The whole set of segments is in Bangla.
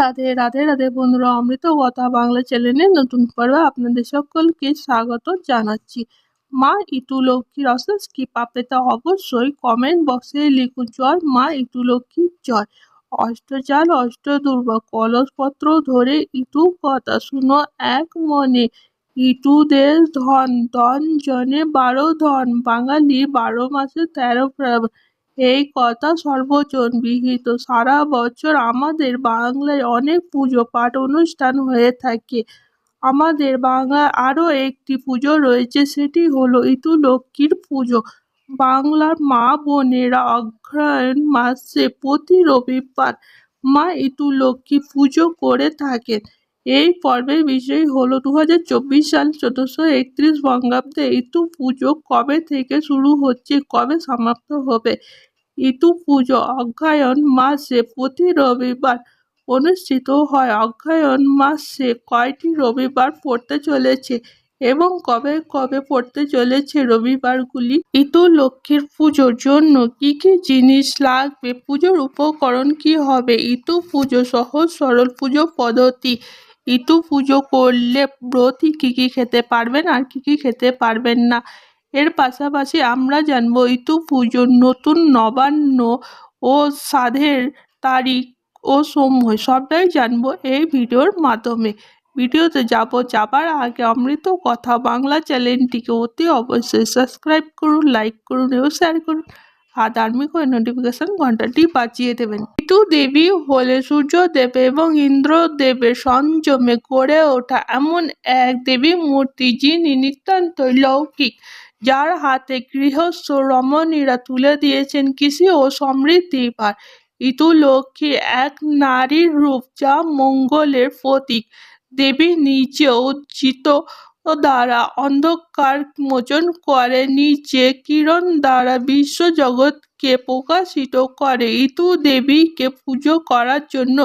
রাধে রাধে রাধে বন্ধুরা, অমৃত কথা বাংলা চ্যানেলের নতুন পর্বে আপনাদের সকলকে স্বাগত জানাচ্ছি। মা ইটু লক্ষ্মীর অশেষ কৃপা পেতে অবশ্যই কমেন্ট বক্সে লিখুন, জয় মা ইটু লক্ষ্মীর জয়। অষ্টচাল অষ্ট দুর্বা কলসপত্র ধরে ইটু কথা শুনো এক মনে। ইটু দেশ ধন ধন জনে বারো ধন, বাঙালি বারো মাসে তেরো এই কথা সর্বজন বিহিত সারা বছর আমাদের বাংলায় অনেক পুজো পাঠ অনুষ্ঠান হয়ে থাকে। আমাদের বাংলায় আরও একটি পুজো রয়েছে, সেটি হলো ইতু লক্ষ্মীর পুজো। বাংলার মা বোনেরা অগ্রহায়ণ মাসে প্রতি রবিবার মা ইতু লক্ষ্মী পুজো করে থাকেন। এই পর্বের বিষয় হলো দু হাজার চব্বিশ সাল চোদ্দোশো একত্রিশ বঙ্গাব্দে ইতু পুজো কবে থেকে শুরু হচ্ছে, কবে সমাপ্ত হবে? ইতু পুজো অগ্রহায়ণ মাসে প্রতি রবিবার অনুষ্ঠিত হয়। অগ্রহায়ণ মাসে কয়টি রবিবার পড়তে চলেছে এবং কবে কবে পড়তে চলেছে রবিবারগুলি? ইতু লক্ষ্মীর পুজোর জন্য কি কি জিনিস লাগবে? পুজোর উপকরণ কি হবে? ইতু পুজো সহজ সরল পুজো পদ্ধতি ইতু পুজো করলে ব্রতী কী কী খেতে পারবেন আর কী কী খেতে পারবেন না? এর পাশাপাশি আমরা জানব ইতু পুজোর নতুন নবান্ন ও সাধের তারিখ ও সময় সবটাই জানব এই ভিডিওর মাধ্যমে। ভিডিওতে যাব যাবার আগে অমৃত কথা বাংলা চ্যানেলটিকে অতি অবশ্যই সাবস্ক্রাইব করুন, লাইক করুন এবং শেয়ার করুন। আর ধার্মিক ওই নোটিফিকেশন ঘন্টাটি বাঁচিয়ে দেবেন। ঋতু দেবী, হলে সূর্যদেব এবং ইন্দ্রদেবের সংযমে গড়ে ওঠা এমন এক দেবী মূর্তি যিনি নিতান্তই লৌকিক, যার হাতে গৃহস্থ রমণীরা তুলে দিয়েছেন কৃষি ও সমৃদ্ধির ভার ইতু লক্ষ্মী এক নারীর রূপ যা মঙ্গলের প্রতীক। দেবী নিজে উজ্জিত দ্বারা অন্ধকার মোচন করে, নিচে কিরণ দ্বারা বিশ্ব জগৎকে প্রকাশিত করে, ইতু দেবীকে পুজো করার জন্য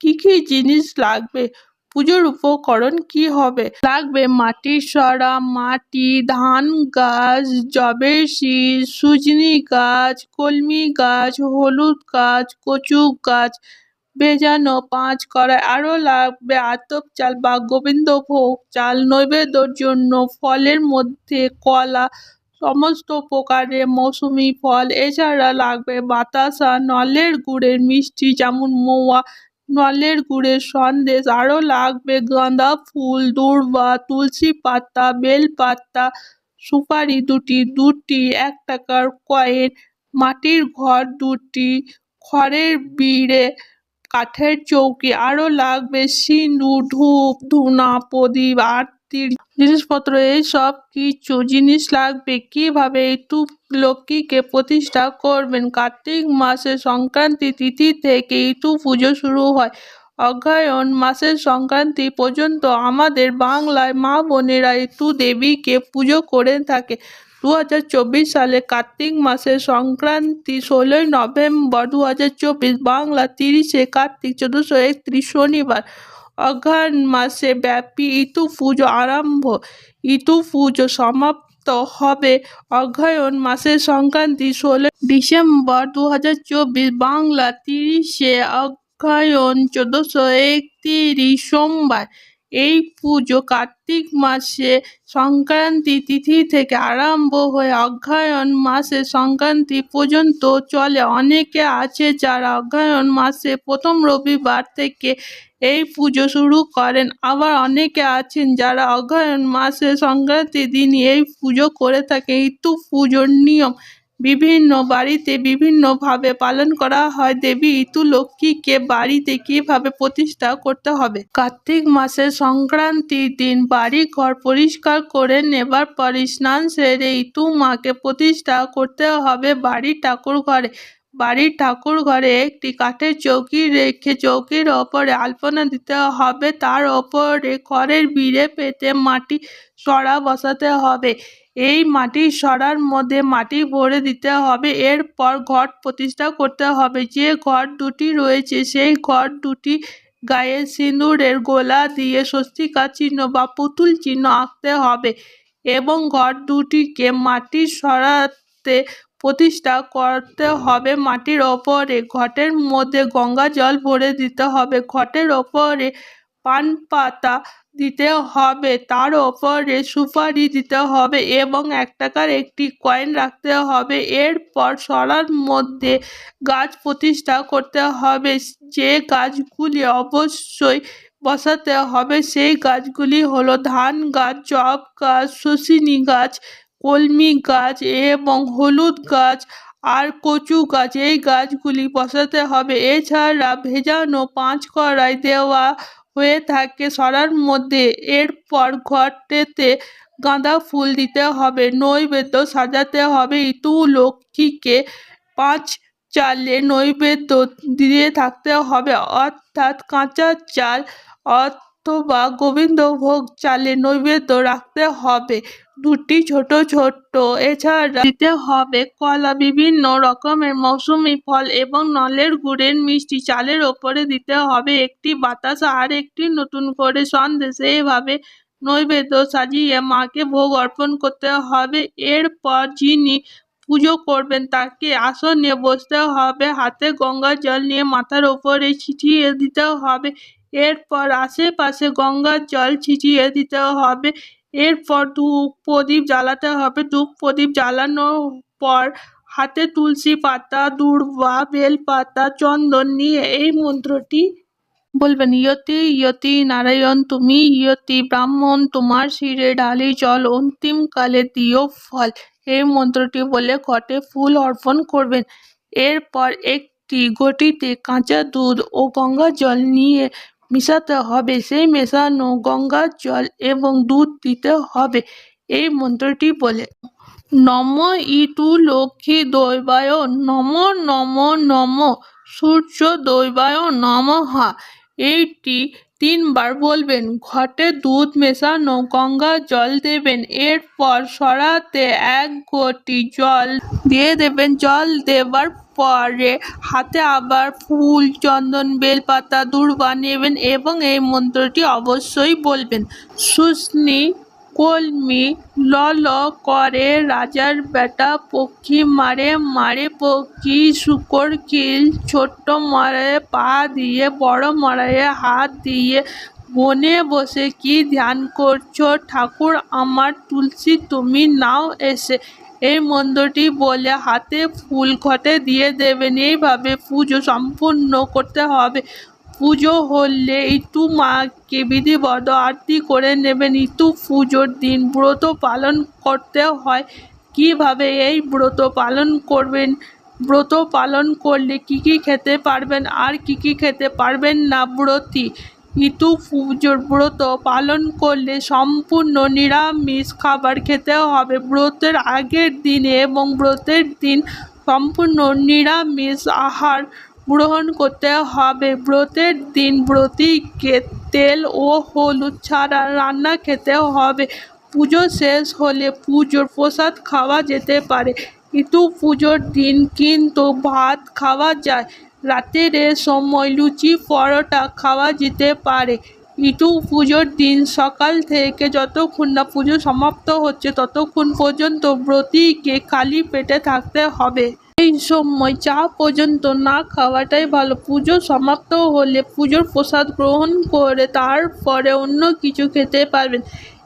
কি কি জিনিস লাগবে? পুজোর উপকরণ কি হবে? লাগবে মাটির সরা, মাটি, ধান, গাছ, জবের শীষ, সুজনি গাছ, কলমি গাছ, হলুদ গাছ, কচু গাছ ভেজানো পাঁচ কড়াই আরও লাগবে আতপ চাল বা গোবিন্দভোগ চাল। নৈবেদ্যর জন্য ফলের মধ্যে কলা, সমস্ত প্রকারের মৌসুমি ফল, এছাড়া লাগবে বাতাসা, নলের গুড়ের মিষ্টি যেমন মোয়া, নলের গুড়ের সন্দেশ। আরও লাগবে গাঁদা ফুল, দূর্বা, তুলসী পাতা বেল পাতা সুপারি দুটি দুটি, এক টাকার কয়েন, মাটির ঘর দুটি, খড়ের বিড়ে কাঠের চৌকি আরও লাগবে সিঁদুর ধূপ, ধুনা, প্রদীপ, আরতির জিনিসপত্র, এই সব কিছু জিনিস লাগবে। কীভাবে এই লক্ষ্মীকে প্রতিষ্ঠা করবেন? কার্তিক মাসে সংক্রান্তি তিথি থেকে ইতু পুজো শুরু হয়। অগ্রহায়ণ মাসের সংক্রান্তি পর্যন্ত আমাদের বাংলায় মা বোনেরা ইতু দেবীকে পুজো করে থাকে। দু হাজার চব্বিশ সালে কার্তিক মাসের সংক্রান্তি ষোলোই নভেম্বর দু হাজার চব্বিশ, বাংলা তিরিশে কার্তিক, চোদ্দোশো একত্রিশ শনিবার অঘ্রাণ মাসে ব্যাপী ইতু পুজো আরম্ভ। ইতু পুজো সমাপ্ত হবে অগ্রহায়ণ মাসের সংক্রান্তি ষোলো ডিসেম্বর দু হাজার চব্বিশ, বাংলা তিরিশে অগ্রহায়ণ চোদ্দোশো একত্রিশ সোমবার। এই পুজো কার্তিক মাসে সংক্রান্তি তিথি থেকে আরম্ভ হয়ে অগ্রহায়ণ মাসে সংক্রান্তি পর্যন্ত চলে। অনেকে আছে যারা অগ্রহায়ণ মাসে প্রথম রবিবার থেকে এই পুজো শুরু করেন। আবার অনেকে আছেন যারা অগ্রহায়ণ মাসে সংক্রান্তির দিন এই পুজো করে থাকে। ঋতু পুজোর নিয়ম বিভিন্ন বাড়িতে বিভিন্নভাবে পালন করা হয়। দেবী ইতু লক্ষ্মীকে বাড়িতে কীভাবে প্রতিষ্ঠা করতে হবে? কার্তিক মাসের সংক্রান্তির দিন বাড়ি ঘর পরিষ্কার করে নেবার পরে স্নান সেরে ইতু মাকে প্রতিষ্ঠা করতে হবে বাড়ির ঠাকুর ঘরে। বাড়ির ঠাকুর ঘরে একটি কাঠের চৌকি রেখে চৌকির ওপরে আলপনা দিতে হবে। তার ওপরে খড়ের বিড়ে পেতে মাটি সরা বসাতে হবে। এই মাটি সরার মধ্যে মাটি ভরে দিতে হবে। এরপর ঘট প্রতিষ্ঠা করতে হবে। যে ঘর দুটি রয়েছে, সেই ঘর দুটি গায়ে সিঁদুরের গোলা দিয়ে স্বস্তিকা চিহ্ন বা পুতুল চিহ্ন আঁকতে হবে এবং ঘর দুটিকে মাটি সরাতে প্রতিষ্ঠা করতে হবে। মাটির ওপরে ঘটের মধ্যে গঙ্গা জল ভরে দিতে হবে। ঘটের ওপরে পান পাতা দিতে হবে, তার ওপরে সুপারি দিতে হবে এবং এক টাকার একটি কয়েন রাখতে হবে। এরপর সরার মধ্যে গাছ প্রতিষ্ঠা করতে হবে। যে গাছগুলি অবশ্যই বসাতে হবে, সেই গাছগুলি হলো ধান গাছ জব গাছ, শুশুনি গাছ, কলমি গাছ এবং হলুদ গাছ আর কচু গাছ। এই গাছগুলি বসাতে হবে। এছাড়া ভেজানো পাঁচ কড়াই দেওয়া হয়ে থাকে। সরার মধ্যে এরপর ঘরটেতে গাঁদা ফুল দিতে হবে, নৈবেদ্য সাজাতে হবে। ইতু লক্ষ্মীকে পাঁচ চালে নৈবেদ্য দিয়ে থাকতে হবে, অর্থাৎ কাঁচা চাল অথবা গোবিন্দভোগ চালে নৈবেদ্য রাখতে হবে। দুটি ছোট ছোট এছাড়া দিতে হবে কলা, বিভিন্ন রকমের মৌসুমী ফল এবং নলের গুড়ের মিষ্টি। চালের ওপরে দিতে হবে একটি বাতাসা আর একটি নতুন করে সন্দেশ। এইভাবে নৈবেদ্য সাজিয়ে মাকে ভোগ অর্পণ করতে হবে। এরপর যিনি পুজো করবেন তাকে আসনে বসতে হবে। হাতে গঙ্গা জল নিয়ে মাথার ওপরে ছিটিয়ে দিতে হবে। এরপর আশেপাশে গঙ্গার জল ছিটিয়ে দিতে হবে। এরপর ধূপ প্রদীপ জ্বালাতে হবে। ধূপ প্রদীপ জ্বালানোর পর হাতে তুলসী পাতা, দূর্বা, বেলপাতা, চন্দন নিয়ে এই মন্ত্রটি বলবেন, ইয়তি ইয়তি নারায়ণ, তুমি ইয়তি ব্রাহ্মণ, তোমার শিরে ডালি জল অন্তিমকালে দিও ফল। এই মন্ত্রটি বলে ঘটে ফুল অর্পণ করবেন। এরপর একটি ঘটিতে কাঁচা দুধ ও গঙ্গা জল নিয়ে মিশাতে হবে, সেই মেশানো গঙ্গার জল এবং দুধ দিতে হবে। এই মন্ত্রটি বলে, নম ইতু লক্ষ্মী দৈবায় নম নম নম, সূর্য দৈবায় নমঃ। এইটি তিনবার বলবেন। ঘটে দুধ মেশানো গঙ্গা জল দেবেন, এরপর সরাতে এক ঘটি জল দিয়ে দেবেন। জল দেবার পরে হাতে আবার ফুল, চন্দন, বেলপাতা, দূর্বা নেবেন এবং এই মন্ত্রটি অবশ্যই বলবেন। শুষ্নি কলমি, লল করে রাজার বেটা পক্ষী মারে মারে পক্ষী শুকর কিল, ছোট্ট মরায়ে পা দিয়ে, বড় মরায়ে হাত দিয়ে, বনে বসে কি ধ্যান করছ? ঠাকুর আমার তুলসী তুমি নাও এসে। এই মন্ত্রটি বলে হাতে ফুল ঘটে দিয়ে দেবেন। এইভাবে পুজো সম্পূর্ণ করতে হবে। পুজো হলে ইতু মাকে বিধিবদ্ধ আরতি করে নেবেন। ইতু পুজোর দিন ব্রত পালন করতে হয়। কীভাবে এই ব্রত পালন করবেন? ব্রত পালন করলে কি কি খেতে পারবেন? আর কি কি খেতে পারবেন না ব্রতী? ইতু পুজোর ব্রত পালন করলে সম্পূর্ণ নিরামিষ খাবার খেতে হবে। ব্রতের আগের দিনে এবং ব্রতের দিন সম্পূর্ণ নিরামিষ আহার গ্রহণ করতে হবে। ব্রতের দিন ব্রতীকে তেল ও হলুদ ছাড়া রান্না খেতে হবে। পুজো শেষ হলে পুজোর প্রসাদ খাওয়া যেতে পারে। কিন্তু পুজোর দিন কিন্তু ভাত খাওয়া যায়। রাতের সময় লুচি, পরোটা খাওয়া যেতে পারে। ইটু পুজোর দিন সকাল থেকে যতক্ষণ না পুজো সমাপ্ত হচ্ছে, ততক্ষণ পর্যন্ত ব্রতীকে খালি পেটে থাকতে হবে। এই সময় চা পর্যন্ত না খাওয়াটাই ভালো। পুজো সমাপ্ত হলে পুজোর প্রসাদ গ্রহণ করে তারপরে অন্য কিছু খেতে পারবেন।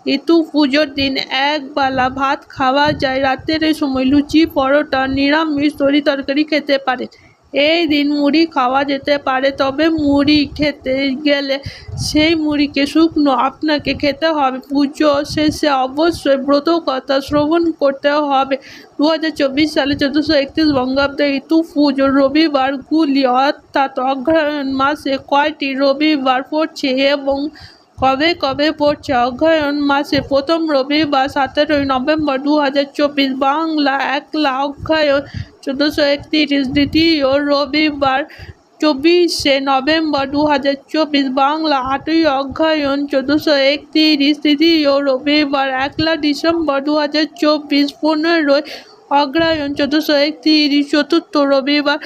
এতু পুজোর দিন একবেলা ভাত খাওয়া যায়। রাতের সময় লুচি, পরোটা, নিরামিষ, তরি তরকারি খেতে পারে এই দিন মুড়ি খাওয়া যেতে পারে, তবে মুড়ি খেতে গেলে সেই মুড়িকে শুকনো আপনাকে খেতে হবে। পুজো শেষে অবশ্যই ব্রত কথা শ্রবণ করতে হবে। দু হাজার চব্বিশ সালে চোদ্দোশো একত্রিশ বঙ্গাব্দে ঋতু পুজো রবিবারগুলি অর্থাৎ অগ্রহায়ণ মাসে কয়টি রবিবার পড়ছে এবং কবে কবে পড়ছে? অগ্রহায়ণ মাসে প্রথম রবিবার সতেরোই নভেম্বর দু হাজার চব্বিশ বাংলা একলা অগ্রহায়ণ চোদ্দোশো একত্রিশ দ্বিতীয় রবিবার চব্বিশে নভেম্বর দু হাজার চব্বিশ বাংলা আটই অগ্রহায়ণ চোদ্দোশো একত্রিশ তৃতীয় রবিবার একলা ডিসেম্বর দু হাজার চব্বিশ পনেরোই অগ্রহায়ণ চোদ্দোশো একত্রিশ চতুর্থ রবিবার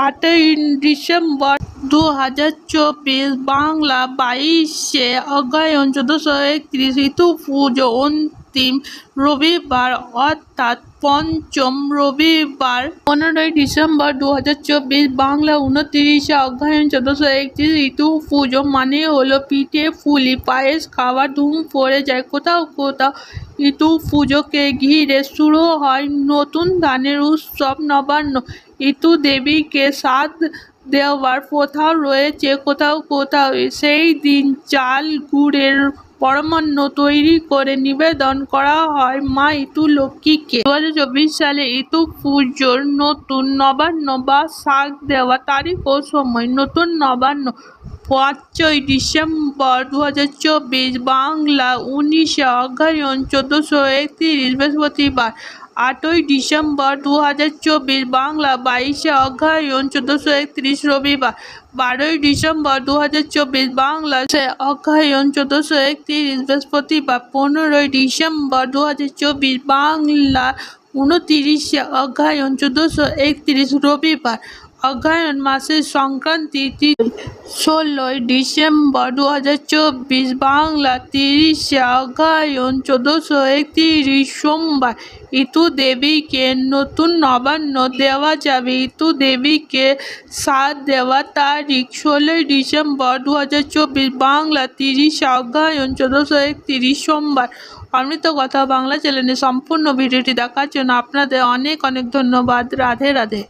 আটই ডিসেম্বর দু হাজার চব্বিশ বাংলা বাইশে অগ্রহায়ণ চোদ্দোশো একত্রিশ ঋতু পুজো অন্তিম রবিবার অর্থাৎ পঞ্চম রবিবার, পনেরোই ডিসেম্বর দু হাজার চব্বিশ, বাংলা উনতিরিশে অগ্রহায়ণ চোদ্দশো একত্রিশ ঋতু পুজো মানে হলো পিঠে ফুলি পায়েস খাওয়া ধুম পড়ে যায়। কোথাও কোথাও ঋতু পুজোকে ঘিরে শুরু হয় নতুন ধানের উৎসব, নবান্ন ঋতু দেবীকে সাথ দেওয়ার প্রথাও রয়েছে। কোথাও কোথাও সেই দিন চাল, গুড়ের পরমান্ন তৈরি করে নিবেদন করা হয়। মা ইতু লক্ষ্মীকে। দু হাজার চব্বিশ সালে ইতু পুজোর নতুন নবান্ন বা শাক দেওয়া তারিখ ও সময় নতুন নবান্ন, পাঁচই ডিসেম্বর দু হাজার চব্বিশ, বাংলা উনিশে অগ্রহায়ণ চোদ্দোশো একত্রিশ বৃহস্পতিবার আটই ডিসেম্বর দু হাজার চব্বিশ বাংলা বাইশে অগ্রহায়ণ চোদ্দোশো একত্রিশ রবিবার। বারোই ডিসেম্বর দু হাজার চব্বিশ বাংলা অগ্রহায়ণ চোদ্দোশো একত্রিশ বৃহস্পতিবার। পনেরোই ডিসেম্বর দু হাজার চব্বিশ বাংলা উনতিরিশে অগ্রহায়ণ চোদ্দোশো একত্রিশ রবিবার। অগ্রহায়ণ মাসের সংক্রান্তি ষোলোই ডিসেম্বর দু হাজার চব্বিশ বাংলা তিরিশে অগ্রহায়ণ চোদ্দোশো একত্রিশ সোমবার। ইতু দেবীকে নতুন নবান্ন দেওয়া যাবে। ইতু দেবীকে সাথ দেওয়া তারিখ ষোলোই ডিসেম্বর দু হাজার চব্বিশ বাংলা তিরিশে অগ্রহায়ণ চোদ্দশো একত্রিশ সোমবার। অমৃত কথা বাংলা চ্যানেলে সম্পূর্ণ ভিডিওটি দেখার জন্য আপনাদের অনেক অনেক ধন্যবাদ। রাধে রাধে।